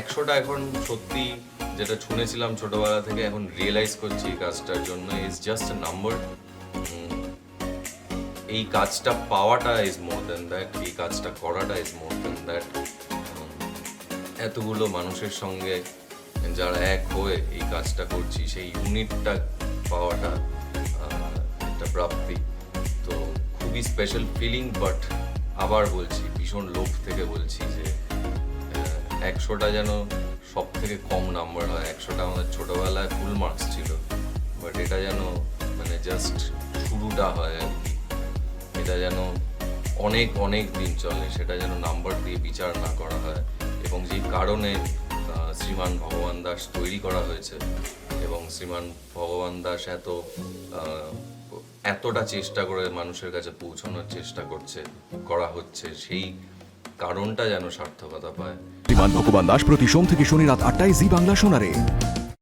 একশোটা এখন সত্যি যেটা শুনেছিলাম ছোটবেলা থেকে এখন রিয়েলাইজ করছি এই কাজটার জন্য ইজ জাস্ট নাম্বার এই কাজটা পাওয়াটা ইজ মোর দেন দ্যাট এই কাজটা করাটা ইজ মোর দেন দ্যাট এতগুলো মানুষের সঙ্গে যারা এক হয়ে এই কাজটা করছি, সেই ইউনিটটা পাওয়াটা একটা প্রাপ্তি। তো খুবই স্পেশাল ফিলিং বাট আবার বলছি, ভীষণ লোভ থেকে বলছি যে একশোটা যেন সব থেকে কম নাম্বার হয়। একশোটা আমাদের ছোটোবেলায় ফুল মার্কস ছিল। বাট এটা যেন মানে জাস্ট শুরুটা হয় আর কি। এটা যেন অনেক অনেক দিন চলে। সেটা যেন নাম্বার দিয়ে বিচার না করা হয়। এবং যে কারণে শ্রীমান ভগবান দাস তৈরি করা হয়েছে এবং শ্রীমান ভগবান দাস এত এতটা চেষ্টা করে মানুষের কাছে পৌঁছানোর চেষ্টা করছে, করা হচ্ছে, সেই কারণটা যেন সার্থকতা পায়। শ্রীমান ভগবান দাস প্রতি সোম থেকে শনি রাত আটটায় জি বাংলা শোনারে